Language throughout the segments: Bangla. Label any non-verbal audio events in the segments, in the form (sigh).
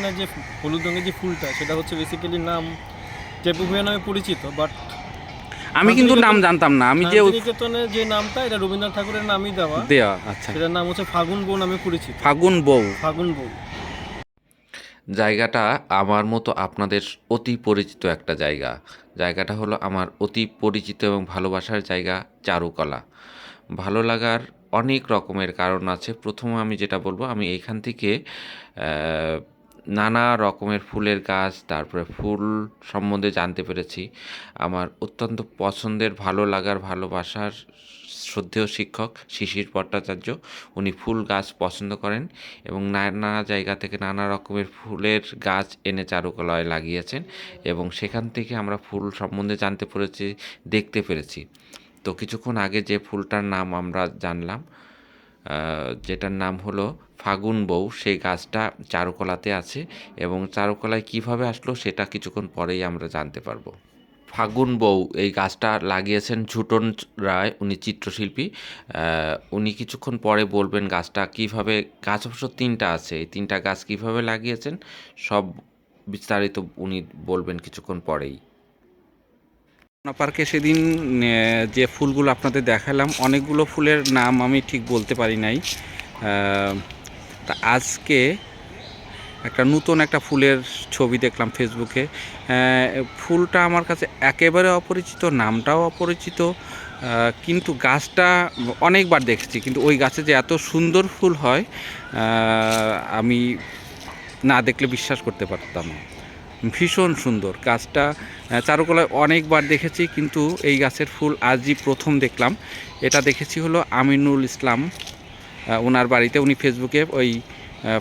এখানে যে হলুদ রঙের যে ফুলটা সেটা হচ্ছে বেসিক্যালি নাম টেপু টেপুভিয়া নামে পরিচিত বাট আমি কিন্তু নাম জানতাম না আমি যে শান্তিনিকেতনের যে নামটা এটা রবীন্দ্রনাথ ঠাকুরের নামই দেওয়া। দেওয়া আচ্ছা। সেটার নাম হচ্ছে ফাগুন বউ নামে পরিচিত। ফাগুন বউ। ফাগুন বউ। জায়গাটা আমার মতো আপনাদের অতি পরিচিত একটা জায়গা। জায়গাটা হলো আমার অতি পরিচিত এবং ভালোবাসার জায়গা চারুকলা। ভালো লাগার অনেক রকমের কারণ আছে। প্রথমে আমি যেটা বলব আমি এইখান থেকে আহ, নানা রকমের ফুলের গাছ, তারপরে ফুল সম্বন্ধে জানতে পেরেছি। আমার অত্যন্ত পছন্দের, ভালো লাগার, ভালোবাসার শ্রদ্ধেয় শিক্ষক শিশির ভট্টাচার্য। উনি ফুল গাছ পছন্দ করেন এবং নানা জায়গা থেকে নানা রকমের ফুলের গাছ এনে চারুকলায় লাগিয়েছেন এবং সেখান থেকে আমরা ফুল সম্বন্ধে জানতে পেরেছি, দেখতে পেরেছি। তো কিছুক্ষণ আগে যে ফুলটার নাম আমরা জানলাম যেটার নাম হলো ফাগুন বউ, সেই গাছটা চারুকলাতে আছে এবং চারুকলায় কীভাবে আসলো সেটা কিছুক্ষণ পরেই আমরা জানতে পারব। ফাগুন বউ, এই গাছটা লাগিয়েছেন ঝুটন রায়, উনি চিত্রশিল্পী। উনি কিছুক্ষণ পরে বলবেন গাছটা কীভাবে, গাছ অবশ্য তিনটা আছে, এই তিনটা গাছ কীভাবে লাগিয়েছেন? সব বিস্তারিত উনি বলবেন কিছুক্ষণ পরেই। পার্কে সেদিন যে ফুলগুলো আপনাদের দেখালাম, অনেকগুলো ফুলের নাম আমি ঠিক বলতে পারি নাই। তা আজকে একটা নতুন একটা ফুলের ছবি দেখলাম ফেসবুকে। ফুলটা আমার কাছে একেবারে অপরিচিত, নামটাও অপরিচিত কিন্তু গাছটা অনেকবার দেখেছি, কিন্তু ওই গাছে যে এত সুন্দর ফুল হয় আমি না দেখলে বিশ্বাস করতে পারতাম না। ভীষণ সুন্দর। গাছটা চারুকলায় অনেকবার দেখেছি, কিন্তু এই গাছের ফুল আজই প্রথম দেখলাম। এটা দেখেছি হলো আমিনুল ইসলাম ওনার বাড়িতে। উনি ফেসবুকে ওই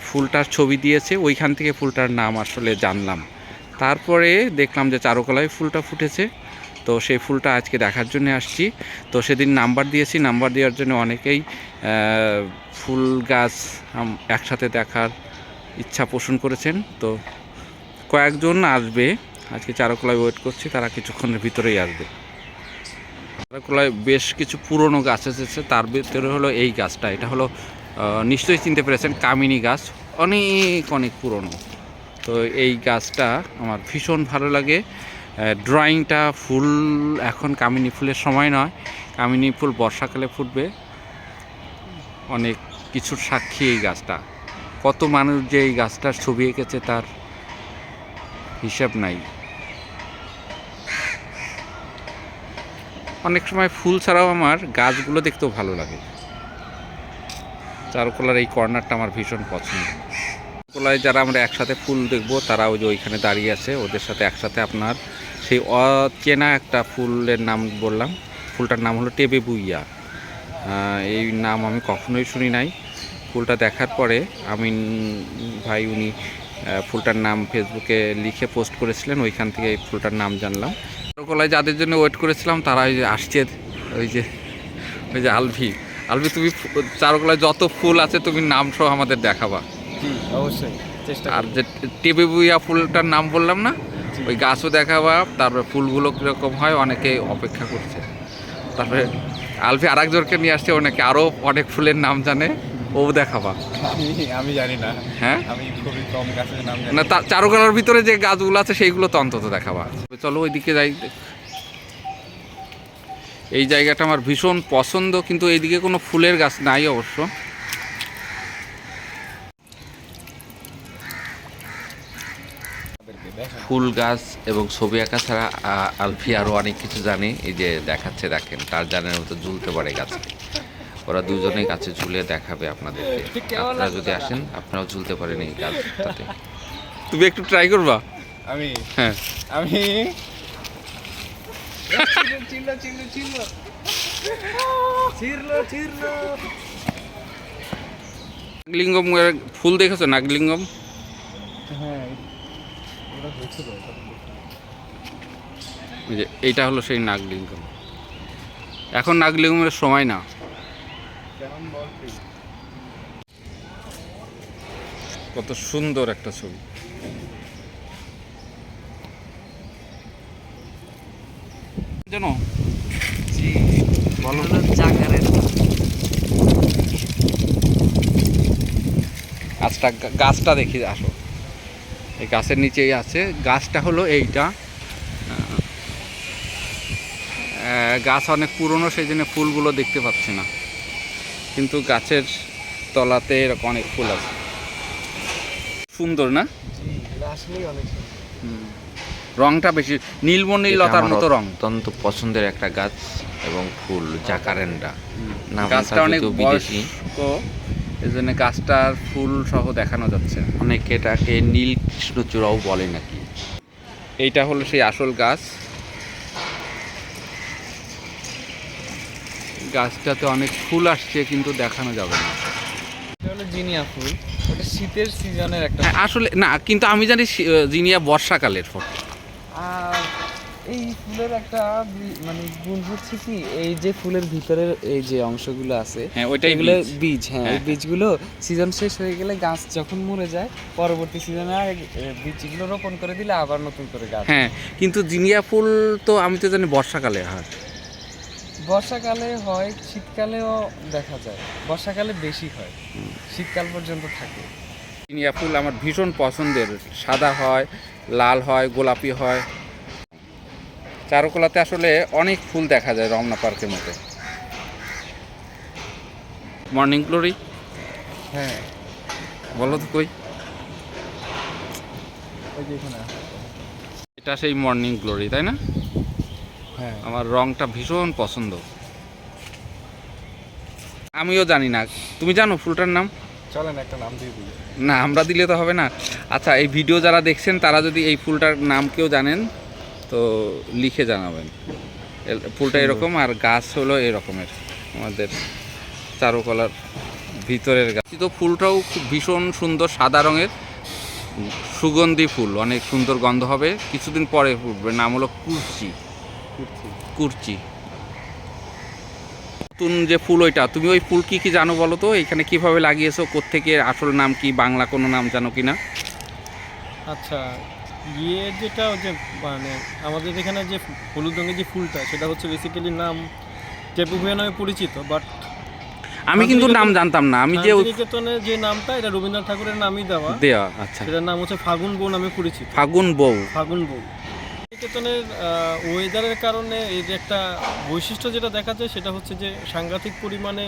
ফুলটার ছবি দিয়েছে, ওইখান থেকে ফুলটার নাম আসলে জানলাম। তারপরে দেখলাম যে চারুকলায় ফুলটা ফুটেছে। তো সেই ফুলটা আজকে দেখার জন্য আসছি। তো সেদিন নাম্বার দিয়েছি। নাম্বার দেওয়ার জন্য অনেকেই ফুল গাছ একসাথে দেখার ইচ্ছা পোষণ করেছেন। তো কয়েকজন আসবে। আজকে চারকলায় ওয়েট করছি, তারা কিছুক্ষণের ভিতরেই আসবে। চারকলায় বেশ কিছু পুরনো গাছ এসেছে, তার ভিতরে হলো এই গাছটা। এটা হলো নিশ্চয়ই চিনতে পেরেছেন, কামিনী গাছ। অনেক অনেক পুরনো। তো এই গাছটা আমার ভীষণ ভালো লাগে। ড্রয়িংটা ফুল, এখন কামিনী ফুলের সময় নয়। কামিনী ফুল বর্ষাকালে ফুটবে। অনেক কিছুর সাক্ষী এই গাছটা। কত মানুষ যে এই গাছটার ছবি এঁকেছে তার হিসাব নাই। অনেক সময় ফুল ছাড়াও আমার গাছগুলো দেখতেও ভালো লাগে। চারুকলার এই কর্নারটা আমার ভীষণ পছন্দ। চারুকলায় যারা আমরা একসাথে ফুল দেখব, তারা ওই যে ওইখানে দাঁড়িয়ে আছে, ওদের সাথে একসাথে আপনার সেই অচেনা একটা ফুলের নাম বললাম। ফুলটার নাম হলো টেবে বুইয়া। এই নাম আমি কখনোই শুনি নাই। ফুলটা দেখার পরে আমিন ভাই উনি ফুলটার নাম ফেসবুকে লিখে পোস্ট করেছিলেন ওইখান থেকে এই ফুলটার নাম জানলাম। চারুকলায় যাদের জন্য ওয়েট করেছিলাম তারা ওই যে আসছে ওই যে ওই যে আলভি। আলভি তুমি চারকলায় যত ফুল আছে তুমি নাম সহ আমাদের দেখাবা। অবশ্যই চেষ্টা আর যে টেবে বুইয়া ফুলটার নাম বললাম না ওই গাছও দেখাবা তারপরে ফুলগুলো কীরকম হয় অনেকে অপেক্ষা করছে। তারপরে আলফি আর একজনকে নিয়ে আসছে অনেকে আরও অনেক ফুলের নাম জানে। ও দেখাবা। আমি জানি না। হ্যাঁ? আমি খুবই কম গাছের নাম জানি। না চারুকলার ভিতরে যে গাছগুলো আছে সেইগুলো তো অন্তত দেখাবা। চলো ওইদিকে যাই। এই জায়গাটা আমার ভীষণ পছন্দ কিন্তু এইদিকে কোনো ফুলের গাছ নাই অবশ্য। ফুল গাছ এবং ছবি আঁকা ছাড়া আলফি আরও অনেক কিছু জানে। এই যে দেখাচ্ছে দেখেন তার জানের মতো ঝুলতে পারে গাছে ওরা দুজনেই গাছে ঝুলে দেখাবে আপনাদেরকে। আপনারা যদি আসেন আপনারাও ঝুলতে পারেন এই গাছটাতে। তুমি একটু ট্রাই করবা? আমি? হ্যাঁ। আমি? নাগলিঙ্গম এর ফুল দেখেছ? নাগলিঙ্গম? হ্যাঁ এইটা হলো সেই নাগলিঙ্গম। এখন নাগলিঙ্গমের সময় না? কত সুন্দর একটা ছবি। গাছটা গাছটা দেখি আসো। এই গাছের নিচেই আছে। গাছটা হলো এইটা। গাছ অনেক পুরনো সেই জন্য ফুলগুলো দেখতে পাচ্ছি না। কিন্তু গাছের তলাতে এরকম অনেক ফুল আছে। সুন্দর না। রংটা বেশি নীলমণি লতার মতো রং। অত্যন্ত পছন্দের একটা গাছ এবং ফুল জাকারেন্ডা। গাছটা অনেক বিদেশি। এই জন্য গাছটার ফুল সহ দেখানো যাচ্ছে। অনেকে এটাকে নীল কৃষ্ণচূড়াও বলে নাকি। এইটা হলো সেই আসল গাছ। গাছটাতে অনেক ফুল আসছে কিন্তু দেখানো যাবে না। জিনিয়া ফুল। ওটা শীতের সিজনের একটা হ্যাঁ আসলে না কিন্তু আমি জানি জিনিয়া বর্ষাকালের ফটো আর এই ফুলের একটা মানে গুণ হচ্ছে কি এই যে ফুলের ভিতরের এই যে অংশগুলো আছে হ্যাঁ ওইটাই এগুলো বীজ। বীজ হ্যাঁ এই হ্যাঁ। বীজগুলো সিজন শেষ হয়ে গেলে গাছ যখন মরে যায় পরবর্তী সিজনে বীজগুলো রোপণ করে দিলে আবার নতুন করে গাছ। হ্যাঁ কিন্তু জিনিয়া ফুল তো আমি তো জানি বর্ষাকালে হয়। বর্ষাকালে হয় শীতকালেও দেখা যায়। বর্ষাকালে বেশি হয় শীতকাল পর্যন্ত থাকে। জিনিয়া ফুল আমার ভীষণ পছন্দের। সাদা হয় লাল হয় গোলাপি হয়। চারুকলাতে আসলে অনেক ফুল দেখা যায় রমনা পার্কের মধ্যে মর্নিং গ্লোরি হ্যাঁ। বলো তো কই? এটা সেই মর্নিং গ্লোরি তাই না? আমার রংটা ভীষণ পছন্দ। আমিও জানি না। তুমি জানো ফুলটার নাম? চলেন একটা নাম দিয়ে দিই। না আমরা দিলে তো হবে না। আচ্ছা এই ভিডিও যারা দেখছেন তারা যদি এই ফুলটার নাম কেউ জানেন তো লিখে জানাবেন। ফুলটা এরকম আর গাছ হলো এরকমের। আমাদের চারুকলার ভিতরের গাছ। তো ফুলটাও খুব ভীষণ সুন্দর সাদা রঙের। সুগন্ধি ফুল অনেক সুন্দর গন্ধ হবে। কিছুদিন পরে ফুটবে নাম হলো কুরচি কুরচি। নতুন যে ফুল ওইটা তুমি ওই ফুল কি কি জানো বলো তো? এখানে কীভাবে লাগিয়েছো? কোত্থেকে? আসল নাম কি? বাংলা কোনো নাম জানো কি না আচ্ছা ইয়ে যেটা যে মানে আমাদের এখানে যে হলুদ রঙের যে ফুলটা সেটা হচ্ছে বেসিক্যালি নাম টেপুভিয়া নামে পরিচিত বাট আমি কিন্তু নাম জানতাম না। আমি যে শান্তিনিকেতনের যে নামটা এটা রবীন্দ্রনাথ ঠাকুরের নামই দেওয়া। দেওয়া আচ্ছা। সেটার নাম হচ্ছে ফাগুন বউ নামে পরিচিত। ফাগুন বউ। ফাগুন বউ। শান্তিনিকেতনের ওয়েদারের কারণে এই যে একটা বৈশিষ্ট্য যেটা দেখা যায় সেটা হচ্ছে যে সাংঘাতিক পরিমাণে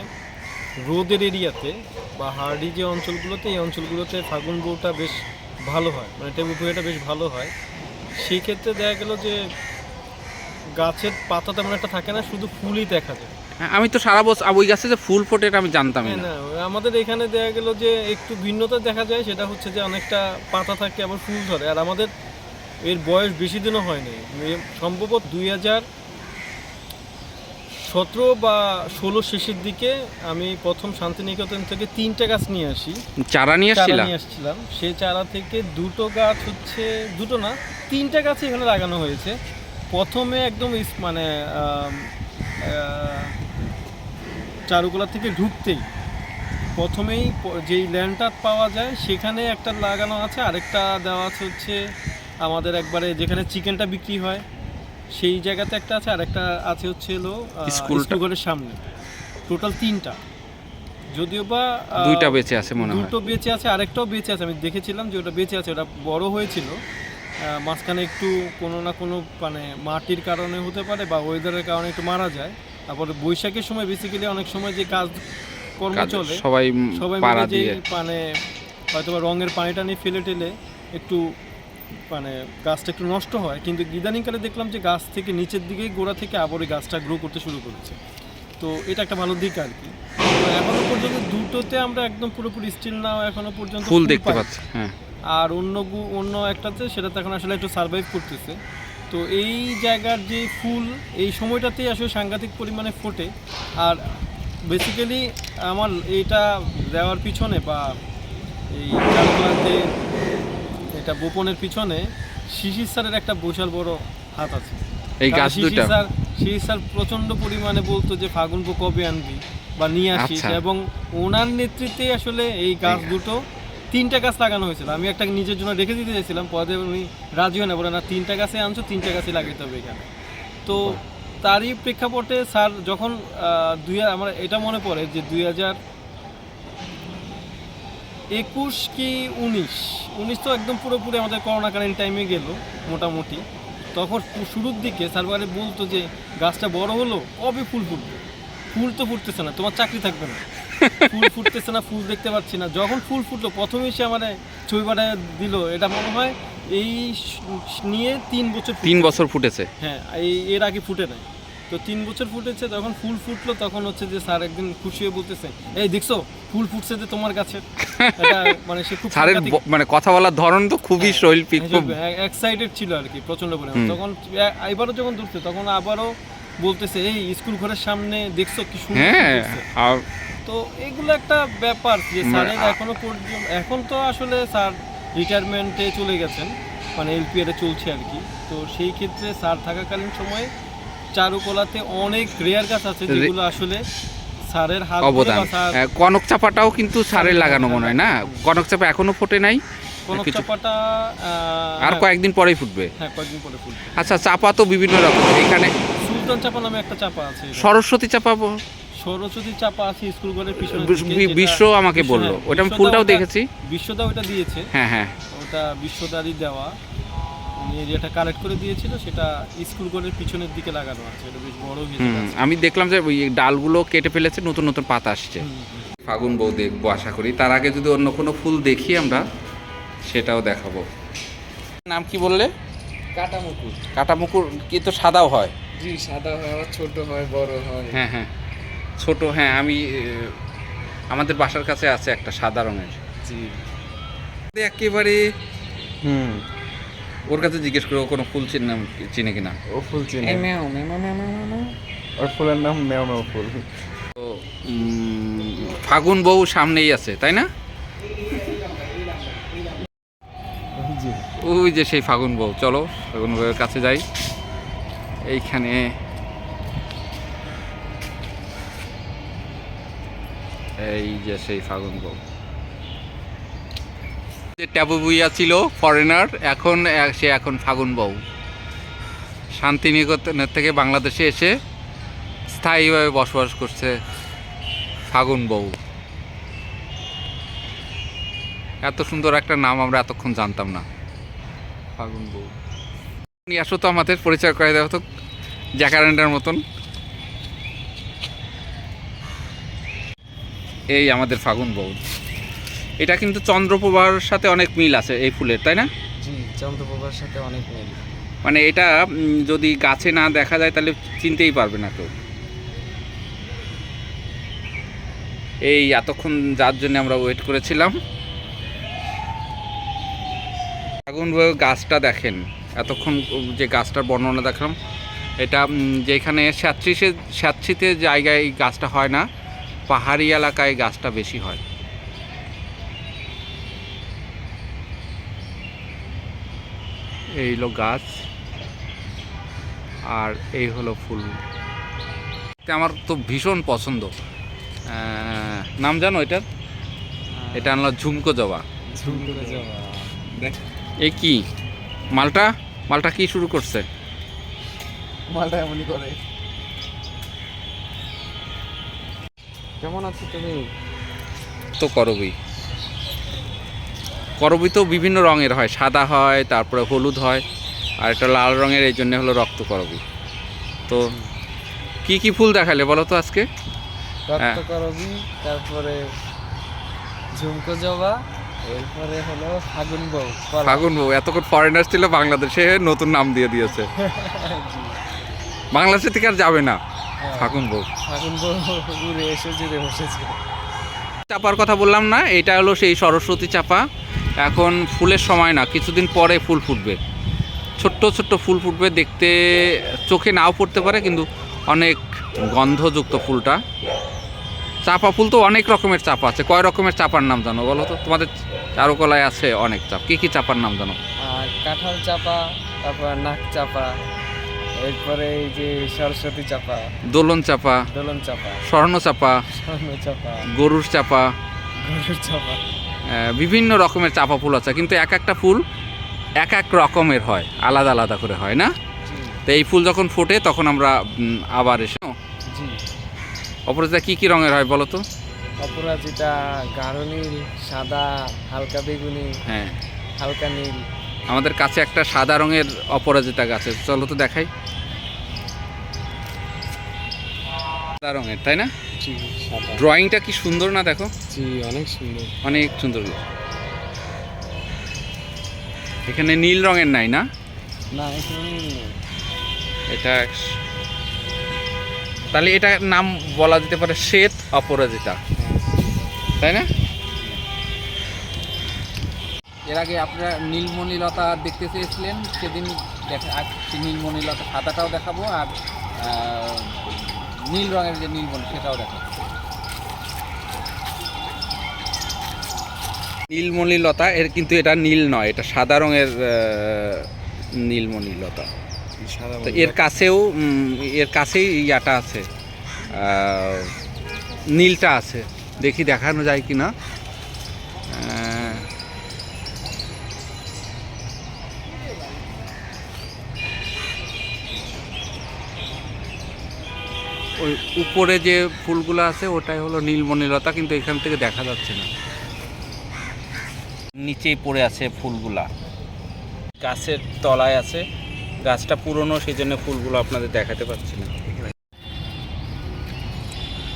রোদের এরিয়াতে বা হার্ডি যে অঞ্চলগুলোতে এই অঞ্চলগুলোতে ফাগুন বউটা বেশ ভালো হয় মানে টেবু ফুয়েটা বেশ ভালো হয়। সেই ক্ষেত্রে দেখা গেল যে গাছের পাতা তেমন একটা থাকে না শুধু ফুলই দেখা যায়। হ্যাঁ, আমি তো সারা বছর ওই গাছে যে ফুল ফোটে এটা আমি জানতামই হ্যাঁ, না না আমাদের এখানে দেখা গেল যে একটু ভিন্নতা দেখা যায় সেটা হচ্ছে যে অনেকটা পাতা থাকে আবার ফুল ধরে। আর আমাদের এর বয়স বেশি দিনও হয়নি। সম্ভবত দুই হাজার সতেরো বা ষোলো শেষের দিকে আমি প্রথম শান্তিনিকেতন থেকে তিনটা গাছ নিয়ে আসি। চারা নিয়ে চারা নিয়ে আসছিলাম। সেই চারা থেকে দুটো গাছ হচ্ছে দুটো না তিনটা গাছ এখানে লাগানো হয়েছে। প্রথমে একদম মানে চারুকলা থেকে ঢুকতেই। প্রথমেই যেই ল্যান্ডটা পাওয়া যায় সেখানে একটা লাগানো আছে আরেকটা দেওয়া আছে হচ্ছে আমাদের একবারে যেখানে চিকেনটা বিক্রি হয় সেই জায়গাতে একটা আছে আর একটা আছে হচ্ছে হলো। স্কুলের সামনে। টোটাল তিনটা। যদিও বা দুইটা বেঁচে আছে মনে হয়। দুটো বেঁচে আছে আরেকটাও বেঁচে আছে। আমি দেখেছিলাম যে ওটা বেঁচে আছে ওটা বড় হয়েছিল। মাঝখানে একটু কোনো না কোনো মানে মাটির কারণে হতে পারে বা ওয়েদারের কারণে একটু মারা যায়। তারপরে বৈশাখের সময় বেসিক্যালি অনেক সময় যে কাজ কর্ম চলে সবাই সবাই মিলে যে মানে হয়তো বা রঙের পানিটা নিয়ে ফেলে টেলে একটু মানে গাছটা একটু নষ্ট হয় কিন্তু ইদানিংকালে দেখলাম যে গাছ থেকে নিচের দিকেই গোড়া থেকে আবার ওই গাছটা গ্রো করতে শুরু করেছে। তো এটা একটা ভালো দিক আর কি। এখনও পর্যন্ত দুটোতে আমরা একদম পুরোপুরি স্টিল নাও এখনও পর্যন্ত ফুল দেখতে পাচ্ছি হ্যাঁ। আর অন্য অন্য একটাতে সেটাতে এখন আসলে একটু সার্ভাইভ করতেছে। তো এই জায়গার যে ফুল এই সময়টাতেই আসলে সাংঘাতিক পরিমাণে ফোটে। আর বেসিক্যালি আমার এইটা দেওয়ার পিছনে বা এই চারুকলাতে এটা বোপনের পিছনে শিশির স্যারের একটা বিশাল বড় হাত আছে। এই গাছ দুইটা? স্যার শিশির স্যার প্রচণ্ড পরিমাণে বলতো যে ফাগুন বো কবে আনবি? বা নিয়ে আসিস। আচ্ছা। এবং ওনার নেতৃত্বে আসলে এই গাছ দুটো তিনটা গাছ লাগানো হয়েছিল। আমি একটা নিজের জন্য রেখে দিতে চাইছিলাম পরে উনি রাজি হয় না বলে না তিনটা গাছে আনছো তিনটা গাছই লাগাইতে হবে এখানে। তো তারই প্রেক্ষাপটে স্যার যখন আহ, দুই আমার এটা মনে পড়ে যে দুই হাজার একুশ কি উনিশ? উনিশ তো একদম পুরোপুরি আমাদের করোনাকালীন টাইমে গেল মোটামুটি। তখন শুরুর দিকে সার্ভারে বলতো যে গাছটা বড় হলো কবে ফুল ফুটবে? ফুল তো ফুটতেছে না তোমার চাকরি থাকবে না। (laughs) ফুল ফুটতেছে না ফুল দেখতে পাচ্ছি না। যখন ফুল ফুটলো প্রথমেই সে আমার ছবি পাঠায় দিল এটা মনে হয় এই নিয়ে তিন বছর তিন বছর ফুটেছে। হ্যাঁ এই এর আগে ফুটে নাই। তো তিন বছর ফুটেছে তখন ফুল ফুটলো তখন হচ্ছে যে স্যার একদিন খুশি হয়ে বলতেছে এই দেখছ ফুল ফুটছে যে তোমার কাছে এটা মানে সে খুব স্যারের মানে কথা বলার ধরন তো খুবই হ্যাঁ, শৈল্পিক খুব এক্সাইটেড ছিল আর কি প্রচণ্ড পরিমাণে। তখন এবারও যখন ধরছে তখন আবারও বলতেছে এই স্কুল ঘরের সামনে দেখছ কি সুন্দর হ্যাঁ আর তো এগুলো একটা ব্যাপার যে স্যারের এখনও পর্যন্ত এখন তো আসলে স্যার রিটায়ারমেন্টে চলে গেছেন মানে এলপিআরে চলছে আর কি। তো সেই ক্ষেত্রে স্যার থাকাকালীন সময়ে চারুকলাতে অনেক রেয়ার গাছ আছে যেগুলো আসলে স্যারের হাত অবদান। হ্যাঁ, কনক চাপাটাও কিন্তু সারের লাগানো মনে হয় না? কনক চাপা এখনও ফোটে নাই? কনক চাপাটা আর হ্যাঁ, কয়েকদিন পরেই ফুটবে? হ্যাঁ কয়েকদিন পরে ফুলবে আচ্ছা চাপা তো বিভিন্ন রকম। এখানে সুলতান চাপা নামে একটা চাপা আছে। সরস্বতী চাপা সরস্বতী চাপা আছে স্কুল ঘরের পিছনে বিশ্ব আমাকে বলল। ওটা আমি ফুলটাও দেখেছি। বিশ্বদা ওটা দিয়েছে। হ্যাঁ হ্যাঁ। ওটা বিশ্বদারই দেওয়া। এরিয়াটা কালেক্ট করে দিয়েছিল সেটা স্কুল ঘরের পিছনের দিকে লাগানো আছে। এটা বেশ বড় হয়েছে আমি দেখলাম যে ওই ডালগুলো কেটে ফেলেছে নতুন নতুন পাতা আসছে। ফাগুন বউ দেখব আশা করি। তার আগে যদি অন্য কোনো ফুল দেখি আমরা সেটাও দেখাবো। নাম কি বললে? কাটা মুকুট কাটামুকুর কি তো সাদাও হয়? জি সাদা হয় আবার ছোট হয় বড় হয়। হ্যাঁ হ্যাঁ। ছোট হ্যাঁ আমি আমাদের বাসার কাছে আছে একটা সাদা রঙের। জি। একেবারে হুম। ওর কাছে জিজ্ঞেস করে ও কোনো ফুল চিনে চিনে কিনা? ও ফুল চিনি। ওর ফুলের নাম মেও মেও ফুল। তো ফাগুন বউ সামনেই আছে তাই না? ওই যে সেই ফাগুন বউ চলো ফাগুন বউয়ের কাছে যাই। এইখানে এই যে সেই ফাগুন বউ। যে ট্যাবু বুইয়া ছিল ফরেনার এখন সে এখন ফাগুন বউ। শান্তিনিকেতনের থেকে বাংলাদেশে এসে স্থায়ীভাবে বসবাস করছে ফাগুন বউ। এত সুন্দর একটা নাম আমরা এতক্ষণ জানতাম না। ফাগুন বউ। নিয়ে আসো তো আমাদের পরিচয় করে দেওয়া তো জ্যাকারেন্ডার মতন। এই আমাদের ফাগুন বউ। এটা কিন্তু চন্দ্রপ্রভার সাথে অনেক মিল আছে এই ফুলের তাই না? জি চন্দ্রপ্রভার সাথে অনেক মিল। মানে এটা যদি গাছে না দেখা যায় তাহলে চিনতেই পারবে না কেউ। এই এতক্ষণ যার জন্য আমরা ওয়েট করেছিলাম। আগুন গাছটা দেখেন এতক্ষণ যে গাছটার বর্ণনা দেখলাম। এটা যেখানে স্যাঁতৃষে স্যাঁতৃতে জায়গায় এই গাছটা হয় না পাহাড়ি এলাকায় গাছটা বেশি হয়। এই হলো গাছ আর এই হলো ফুল। আমার তো ভীষণ পছন্দ। নাম জানো এটার এটা আনলো ঝুমকো জবা। এই কি? মালটা? মালটা কি শুরু করছে? মালটা এমনই করে। কেমন আছো তুমি? তো করবি করবি তো বিভিন্ন রঙের হয় সাদা হয় তারপরে হলুদ হয় আর একটা লাল রঙের এই জন্যে হলো রক্ত করবি। তো কি কি ফুল দেখালে বলো তো আজকে? হ্যাঁ। রক্ত করবি তারপরে ঝুমকো জবা এরপরে হলো ফাগুন বউ। ফাগুন বউ এতক্ষণ ফরেনার ছিল বাংলাদেশে নতুন নাম দিয়ে দিয়েছে। (laughs) বাংলাদেশে থেকে আর যাবে না হ্যাঁ, ফাগুন বউ। ফাগুন বউ উড়ে এসে জুড়ে বসেছে। চাপার কথা বললাম না এটা হলো সেই সরস্বতী চাপা। এখন ফুলের সময় না কিছুদিন পরে ফুল ফুটবে। ছোট্ট ছোট্ট ফুল ফুটবে দেখতে চোখে নাও পড়তে পারে কিন্তু অনেক গন্ধযুক্ত ফুলটা। চাপা ফুল তো অনেক রকমের চাপা আছে। কয় রকমের চাপার নাম জানো বলো তো? তোমাদের চারুকলায় আছে অনেক চাপ। কী কী চাপার নাম জানো? কাঁঠাল চাপা তারপর নাক চাপা এরপরে এই যে সরস্বতী চাপা। দোলন চাপা দোলন চাপা। স্বর্ণ চাপা স্বর্ণ চাপা। গরুর চাপা। গরুর চাপা। বিভিন্ন রকমের চাপা ফুল আছে কিন্তু এক একটা ফুল এক এক রকমের হয় আলাদা আলাদা করে হয় না? তো এই ফুল যখন ফোটে তখন আমরা আবার এসে অপরাজিতা কী কী রঙের হয় বলো তো? অপরাজিতা গাঢ় নীল সাদা হালকা বেগুনি হ্যাঁ। হালকা নীল। আমাদের কাছে একটা সাদা রঙের অপরাজিতা গাছ আছে চলো তো দেখাই। সাদা রঙের তাই না? ড্রয়িংটা কি সুন্দর না দেখো? জি অনেক সুন্দর। অনেক সুন্দর। এখানে নীল রঙের নাই না? এটা তাহলে এটা নাম বলা যেতে পারে শ্বেত অপরাজিতা। তাই না? এর আগে আপনারা নীলমণিলতা দেখতে চেয়েছিলেন সেদিন দেখা নীলমণিলতা সাদাটাও দেখাবো আর নীল রঙের যে নীলমণি সেটাও দেখাবো নীলমণিলতা এর কিন্তু এটা নীল নয় এটা সাদা রঙের আহ, নীলমণিলতা। সাদা তো এর কাছেও এর কাছেই ইয়াটা আছে। নীলটা আছে। দেখি দেখানো যায় কি না ওই উপরে যে ফুলগুলো আছে, ওটাই হলো নীলমণিলতা, কিন্তু এখান থেকে দেখা যাচ্ছে না। নিচেই পড়ে আছে ফুলগুলা। গাছের তলায় আছে। গাছটা পুরনো সেই জন্য ফুলগুলো আপনাদের দেখাতে পারছি না।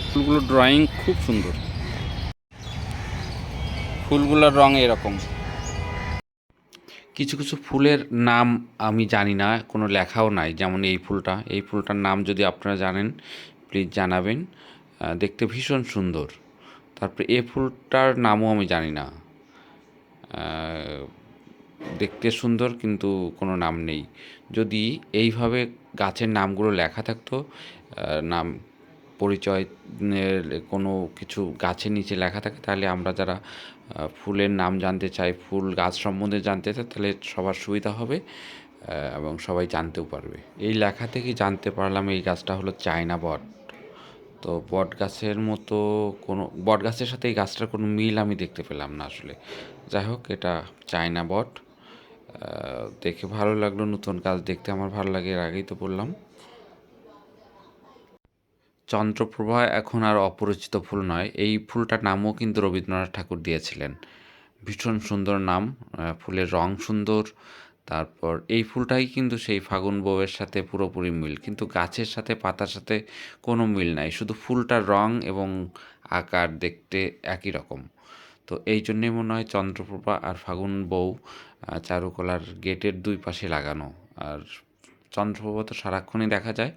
ফুলগুলো ড্রয়িং খুব সুন্দর। ফুলগুলোর রং এরকম। কিছু কিছু ফুলের নাম আমি জানি না, কোনো লেখাও নাই, যেমন এই ফুলটা। এই ফুলটার নাম যদি আপনারা জানেন প্লিজ জানাবেন দেখতে ভীষণ সুন্দর। তারপরে এই ফুলটার নামও আমি জানি না। দেখতে সুন্দর কিন্তু কোনো নাম নেই। যদি এইভাবে গাছের নামগুলো লেখা থাকতো নাম পরিচয় কোনো কিছু গাছের নিচে লেখা থাকে, তাহলে আমরা যারা ফুলের নাম জানতে চাই, ফুল গাছ সম্বন্ধে জানতে চাই, তাহলে সবার সুবিধা হবে এবং সবাই জানতেও পারবে। এই লেখা থেকে জানতে পারলাম এই গাছটা হলো চায়না বট। তো বট গাছের মতো কোনো বট গাছের সাথে এই গাছটার কোনো মিল আমি দেখতে পেলাম না আসলে। যাই হোক, এটা চায়না বট। দেখে ভালো লাগল নতুন গাছ দেখতে, আমার ভালো লাগে, এর আগেই তো বললাম। চন্দ্রপ্রভা এখন আর অপরিচিত ফুল নয়, এই ফুলটার নামও কিন্তু রবীন্দ্রনাথ ঠাকুর দিয়েছিলেন। ভীষণ সুন্দর নাম ফুলের রং সুন্দর তারপর এই ফুলটাই কিন্তু সেই ফাগুন বউয়ের সাথে পুরোপুরি মিল। কিন্তু গাছের সাথে, পাতার সাথে কোনো মিল নাই। শুধু ফুলটার রং এবং আকার দেখতে একই রকম। তো এই জন্যে মনে হয় চন্দ্রপ্রভা আর ফাগুন বউ চারুকলার গেটের দুই পাশে লাগানো। আর চন্দ্রপ্রভা তো সারাক্ষণই দেখা যায়।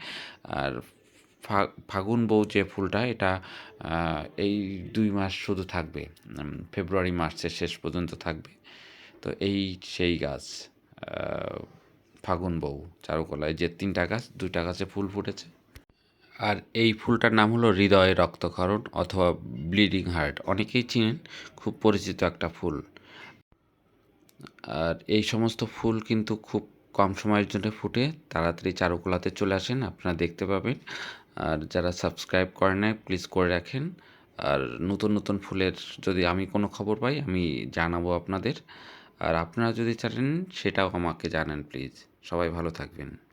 আর ফাগুন বউ যে ফুলটা, এটা এই দুই মাস শুধু থাকবে। ফেব্রুয়ারি মার্চের শেষ পর্যন্ত থাকবে। তো এই সেই গাছ। ফাগুন বউ, চারুকলায় যে তিনটা গাছ, দুইটা গাছে ফুল ফুটেছে। আর এই ফুলটার নাম হলো হৃদয় রক্তক্ষরণ অথবা ব্লিডিং হার্ট। অনেকেই চিনেন, খুব পরিচিত একটা ফুল। আর এই সমস্ত ফুল কিন্তু খুব কম সময়ের জন্য ফুটে। তাড়াতাড়ি চারুকলাতে চলে আসেন, আপনারা দেখতে পাবেন। আর যারা সাবস্ক্রাইব করে না প্লিজ করে রাখেন। আর নতুন নতুন ফুলের যদি আমি কোনো খবর পাই, আমি জানাব আপনাদের। আর আপনারা যদি চাটেন সেটাও আমাকে জানান প্লিজ। সবাই ভালো থাকবেন।